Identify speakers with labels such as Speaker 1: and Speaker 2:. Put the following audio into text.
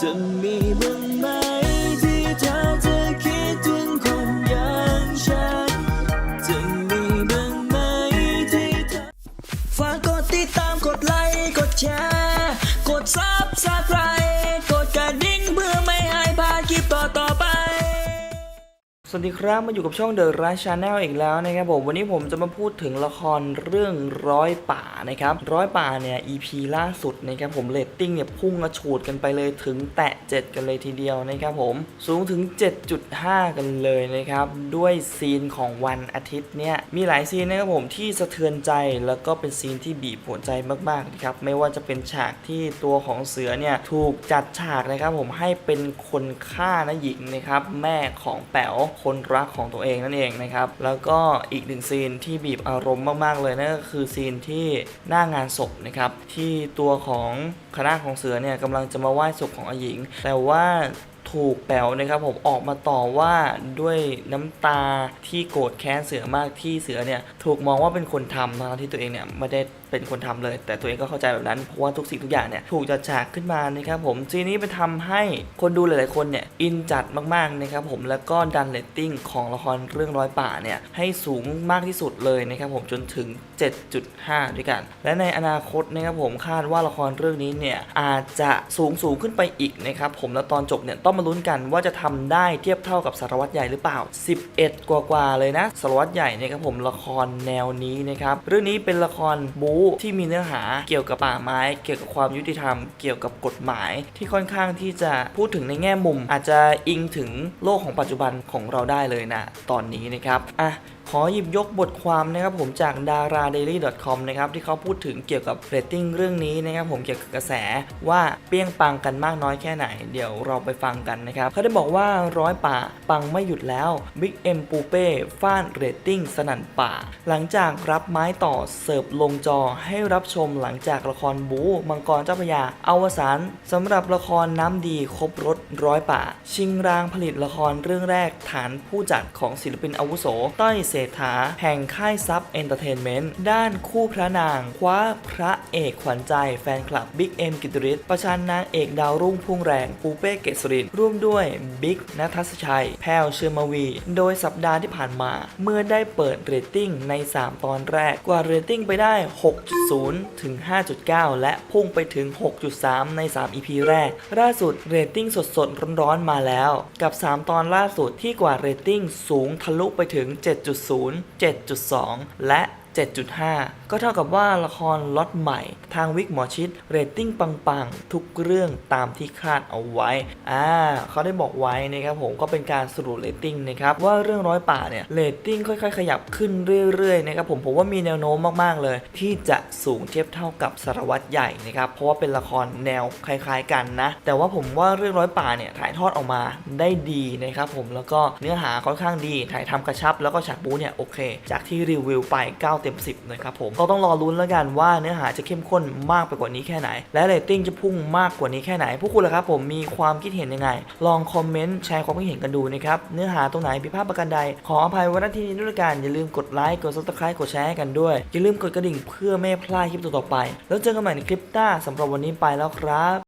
Speaker 1: จะมีบ้างไหม ส
Speaker 2: วัสดีครับมาอยู่กับช่อง The Right Channel อีกแล้วนะครับผมวันนี้ผมจะมาพูดถึงละครเรื่องร้อยป่านะครับร้อยป่าเนี่ย EP ล่าสุดนะครับผมเรตติ้งเนี่ยพุ่งกระฉูดกันไปเลยถึงแตะ 7 กันเลยทีเดียวนะครับผมสูงถึง 7.5 กันเลยนะครับด้วยซีนของวันอาทิตย์เนี่ยมีหลายซีนนะครับผมที่สะเทือนใจแล้วก็เป็นซีนที่บีบหัวใจมากๆนะครับไม่ว่าจะเป็นฉากที่ตัวของเสือเนี่ยถูกจัดฉากนะครับผมให้เป็นคนฆ่านะหญิงนะครับแม่ของแป๋วคนรักของตัวเองนั่นเองนะครับ แล้วก็อีกหนึ่งซีนที่บีบอารมณ์มาก ๆ เลยนั่นก็คือซีนที่หน้างานศพนะครับที่ตัวของคณะของเสือเนี่ยกำลังจะมาไหว้ศพของอหญิง แต่ว่าถูกแป๋วนะครับผมออกมาต่อว่าด้วยน้ำตาที่โกรธแค้นเสือมากที่เสือเนี่ยถูกมองว่าเป็นคนทำทั้งที่ตัวเองเนี่ยไม่ได้เป็นคนทำเลย แต่ตัวเองก็เข้าใจแบบนั้น เพราะว่าทุกสิ่งทุกอย่างเนี่ยถูกจัดฉากขึ้นมานะครับผมซีนี้ไปทำให้คนดูหลายๆคนเนี่ยอินจัดมากๆนะครับผมแล้วก็ดันเรตติ้งของละครเรื่องร้อยป่าเนี่ยให้สูงมากที่สุดเลยนะครับผมจนถึง 7.5 ด้วยกัน และในอนาคตนะครับผมคาดว่าละครเรื่องนี้เนี่ยอาจจะสูงสูงขึ้นไปอีกนะครับผมแล้วตอนจบเนี่ยต้องมาลุ้นกันว่าจะทำได้เทียบเท่ากับสารวัตรใหญ่หรือเปล่า 11 กว่าๆเลยนะสารวัตรใหญ่นะครับผมละครแนวนี้นะครับเรื่องนี้เป็นละครบูที่มีเนื้อหาเกี่ยวกับป่าไม้ เกี่ยวกับความยุติธรรม เกี่ยวกับกฎหมาย ที่ค่อนข้างที่จะพูดถึงในแง่มุม อาจจะอิงถึงโลกของปัจจุบันของเราได้เลยนะตอนนี้นะครับอะ ขอหยิบยกบทความนะครับผมจาก dara daily com นะครับที่เขาพูดถึงเกี่ยวกับเรตติ้งเรื่องนี้นะครับผมเกี่ยวกับกระแสว่าเปรี้ยงปังกันมากน้อยแค่ไหน เดี๋ยวเราไปฟังกันนะครับเขาได้บอกว่าร้อยป่าปังไม่หยุดแล้ว Big M ปูเป้ฟาดเรตติ้งสนั่นป่า หลังจากรับไม้ต่อเสิร์ฟลงจอให้รับชมหลังจากละครบูมังกรเจ้าพยาอวสานสำหรับละครน้ำดีครบรถร้อยป่า ชิงรางผลิตละครเรื่องแรกฐานผู้จัดของศิลปินอาวุโสต้อยเศรษฐา แห่งค่ายซับเอนเตอร์เทนเมนต์ด้านคู่พระนาง คว้าพระเอกขวัญใจแฟนคลับบิ๊กเอ็มกิตติริศประชันนางเอกดาวรุ่งพุ่งแรงปูเป้เกษรินร่วมด้วยบิ๊กนัทชัย แพรวเชอร์มวี โดยสัปดาห์ที่ผ่านมา เมื่อได้เปิดเรตติ้งใน 3 ตอนแรกกว่าเรตติ้งไปได้ 6.0 ถึง 5.9 และพุ่งไปถึง 6.3 ใน 3 EP แรก ล่าสุดเรตติ้งสดๆร้อนๆมาแล้ว กับ 3 ตอนล่าสุดที่กว่าเรตติ้งสูงทะลุไปถึง 7. 7.0 7.2 และ 7.5 ก็เท่ากับว่าละครล็อตใหม่ ทางวิกหมอชิดเรตติ้งปังๆ ทุกเรื่องตามที่คาดเอาไว้ อ่าเขาได้บอกไว้นะครับผมก็เป็นการสรุปเรตติ้งนะครับว่าเรื่องร้อยป่าเนี่ยเรตติ้งค่อยๆ ขยับขึ้นเรื่อยๆนะครับผมผมว่ามีแนวโน้มมากๆเลย ที่จะสูงเทียบเท่ากับสารวัตรใหญ่นะครับเพราะว่าเป็นละครแนวคล้ายๆกันนะ แต่ว่าผมว่าเรื่องร้อยป่าเนี่ยถ่ายทอดออกมาได้ดีนะครับผมแล้วก็เนื้อหาค่อนข้างดีถ่ายทำกระชับแล้วก็ฉากบู๊เนี่ยโอเค จากที่รีวิวไป9เต็ม 10 นะครับผมก็ต้องรอลุ้นแล้วกันว่าเนื้อหาจะเข้มข้นมากไปกว่านี้แค่ไหน และเรตติ้งจะพุ่งมากกว่านี้แค่ไหน พวกคุณล่ะครับผมมีความคิดเห็นยังไง ลองคอมเมนต์แชร์ความคิดเห็นกันดูนะครับเนื้อหาตรงไหนผิดพลาดประการใด ขออภัยว้ณที่นี้ด้วยกันอย่าลืมกดไลค์กดซับสไครต์กดแชร์ให้กันด้วยอย่าลืมกดกระดิ่งเพื่อไม่พลาดคลิปต่อๆไป แล้วเจอกันใหม่ในคลิปหน้าสำหรับวันนี้ไปแล้วครับ